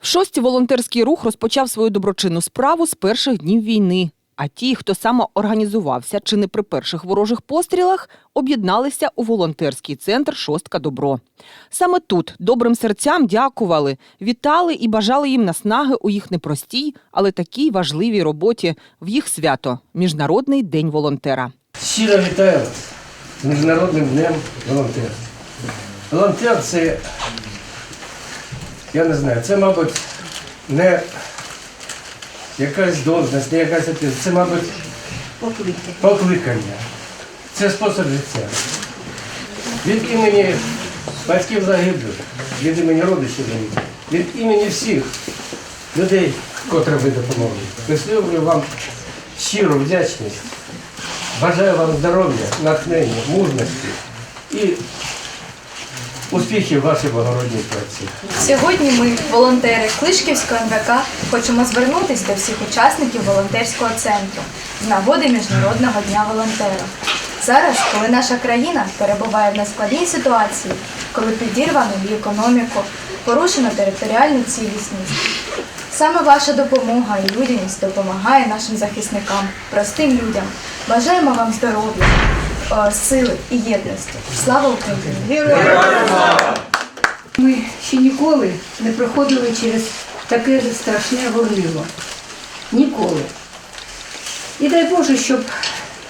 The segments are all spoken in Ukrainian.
В шості волонтерський рух розпочав свою доброчинну справу з перших днів війни. А ті, хто самоорганізувався чи не при перших ворожих пострілах, об'єдналися у волонтерський центр Шостка Добро. Саме тут добрим серцям дякували, вітали і бажали їм наснаги у їх непростій, але такій важливій роботі в їх свято Міжнародний день волонтера. Щиро вітаю Міжнародним днем волонтера. Волонтер це, я не знаю, це, мабуть, не якась должність, не якась ответственность, це, мабуть, покликання. Це спосіб життя. Від імені батьків загиблих, від імені родичів загиблих, від імені всіх людей, котрим ви допомогли. Висловлюю вам щиру вдячність. Бажаю вам здоров'я, натхнення, мужності і успіхів вашій благородній праці. Сьогодні ми, волонтери Клишківського НВК, хочемо звернутися до всіх учасників волонтерського центру з нагоди Міжнародного дня волонтера. Зараз, коли наша країна перебуває в нескладній ситуації, коли підірвано її економіку, порушено територіальну цілісність. Саме ваша допомога і людяність допомагає нашим захисникам, простим людям. Бажаємо вам здоров'я, сили і єдності. Слава Україні! Ми ще ніколи не проходили через таке страшне горнило. Ніколи. І дай Боже, щоб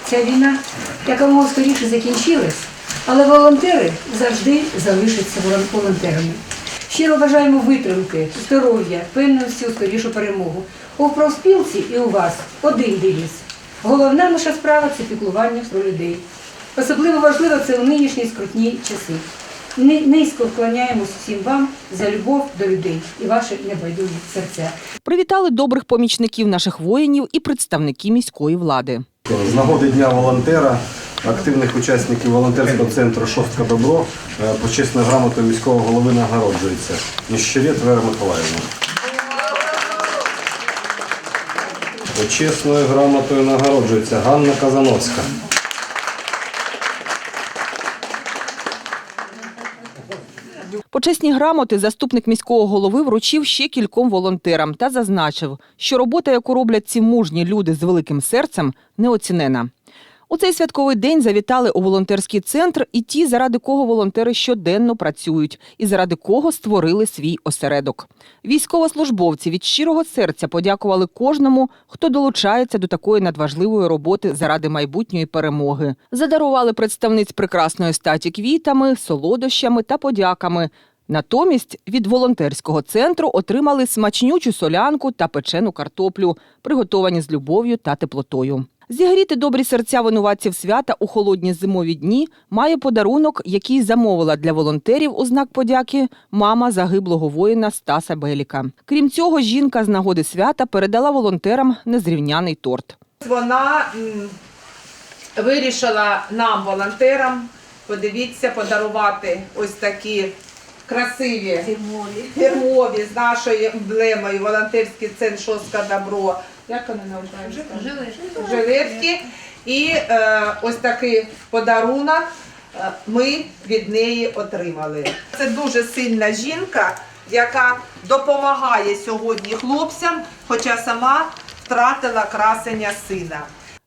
ця війна якомога скоріше закінчилась, але волонтери завжди залишаться волонтерами. Щиро бажаємо витримки, здоров'я, певності у скорішу перемогу. У профспілці і у вас один девіз. Головна наша справа це піклування про людей. Особливо важливо це у нинішні скрутні часи. Ни- Низько вклоняємось всім вам за любов до людей і ваші небайдужі серця. Привітали добрих помічників наших воїнів і представники міської влади. З нагоди Дня волонтера, активних учасників волонтерського центру Шостка Добро е, почесною грамотою міського голови нагороджується Ніщерет Вера Миколаївна. Почесною грамотою нагороджується Ганна Казановська. Почесні грамоти заступник міського голови вручив ще кільком волонтерам та зазначив, що робота, яку роблять ці мужні люди з великим серцем, неоцінена. У цей святковий день завітали у волонтерський центр і ті, заради кого волонтери щоденно працюють, і заради кого створили свій осередок. Військовослужбовці від щирого серця подякували кожному, хто долучається до такої надважливої роботи заради майбутньої перемоги. Задарували представниць прекрасної статі квітами, солодощами та подяками. Натомість від волонтерського центру отримали смачнючу солянку та печену картоплю, приготовані з любов'ю та теплотою. Зігріти добрі серця винуватців свята у холодні зимові дні має подарунок, який замовила для волонтерів у знак подяки мама загиблого воїна Стаса Беліка. Крім цього, жінка з нагоди свята передала волонтерам незрівняний торт. Вона вирішила нам, волонтерам, подивіться, подарувати ось такі красиві фірмові з нашою емблемою волонтерський центр Шостка Добро. Як вони називаються? Жилетки. І е, ось такий подарунок е, ми від неї отримали. Це дуже сильна жінка, яка допомагає сьогодні хлопцям, хоча сама втратила красення сина.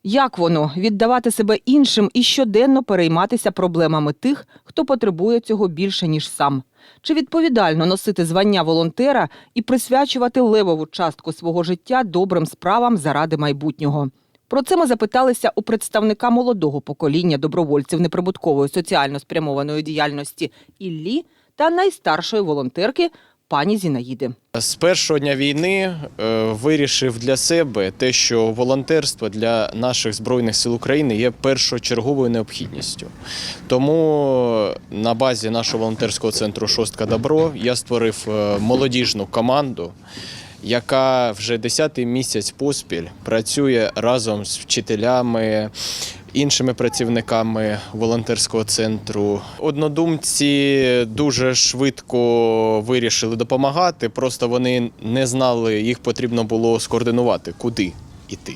Як воно віддавати себе іншим і щоденно перейматися проблемами тих, хто потребує цього більше ніж сам? Чи відповідально носити звання волонтера і присвячувати левову частку свого життя добрим справам заради майбутнього? Про це ми запиталися у представника молодого покоління добровольців неприбуткової соціально спрямованої діяльності Іллі та найстаршої волонтерки пані Зінаїди. З першого дня війни е, вирішив для себе те, що волонтерство для наших збройних сил України є першочерговою необхідністю. Тому на базі нашого волонтерського центру Шостка Добро я створив е, молодіжну команду, яка вже 10-й місяць поспіль працює разом з вчителями. Іншими працівниками волонтерського центру однодумці дуже швидко вирішили допомагати. Просто вони не знали, їх потрібно було скоординувати, куди йти.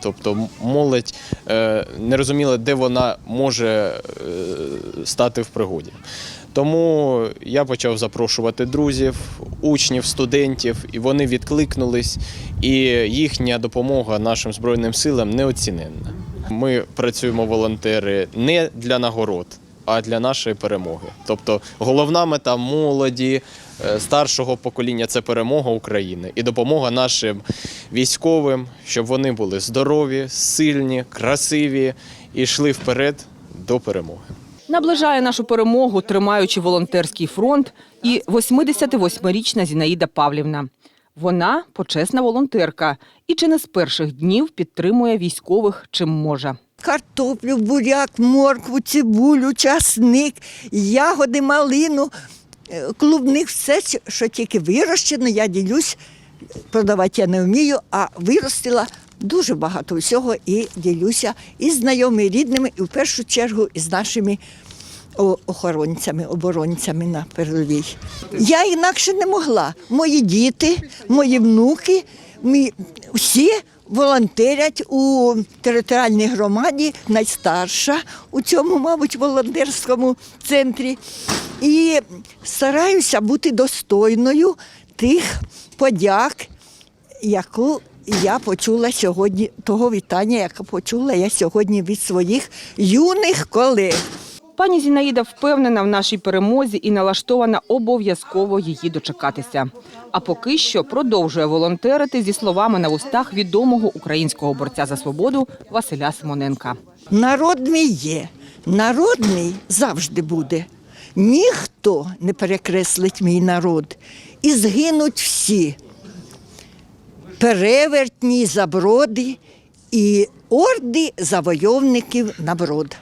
Тобто молодь е, не розуміла, де вона може е, стати в пригоді. Тому я почав запрошувати друзів, учнів, студентів, і вони відкликнулись, і їхня допомога нашим Збройним силам неоціненна. Ми працюємо волонтери не для нагород, а для нашої перемоги. Тобто головна мета молоді, е, старшого покоління це перемога України і допомога нашим військовим, щоб вони були здорові, сильні, красиві і йшли вперед до перемоги. Наближає нашу перемогу, тримаючи волонтерський фронт, і 88-річна Зінаїда Павлівна. Вона почесна волонтерка і чи не з перших днів підтримує військових чим може. картоплю, буряк, моркву, цибулю, часник, ягоди, малину, е, клубник, все, що тільки вирощено, я ділюсь. Продавати я не вмію, а виростила дуже багато всього і ділюся із знайомими, рідними, і в першу чергу із нашими охоронцями, оборонцями на передовій. Я інакше не могла. Мої діти, мої внуки, ми всі волонтерять у територіальній громаді, найстарша у цьому, мабуть, волонтерському центрі. І стараюся бути достойною тих подяк, яку я почула сьогодні, того вітання, яке почула я сьогодні від своїх юних колег. Пані Зінаїда впевнена в нашій перемозі і налаштована обов'язково її дочекатися. А поки що продовжує волонтерити зі словами на вустах відомого українського борця за свободу Василя Симоненка. Народ мій є, народ мій завжди буде. Ніхто не перекреслить мій народ. І згинуть всі перевертні, заброди і орди завойовників на брод.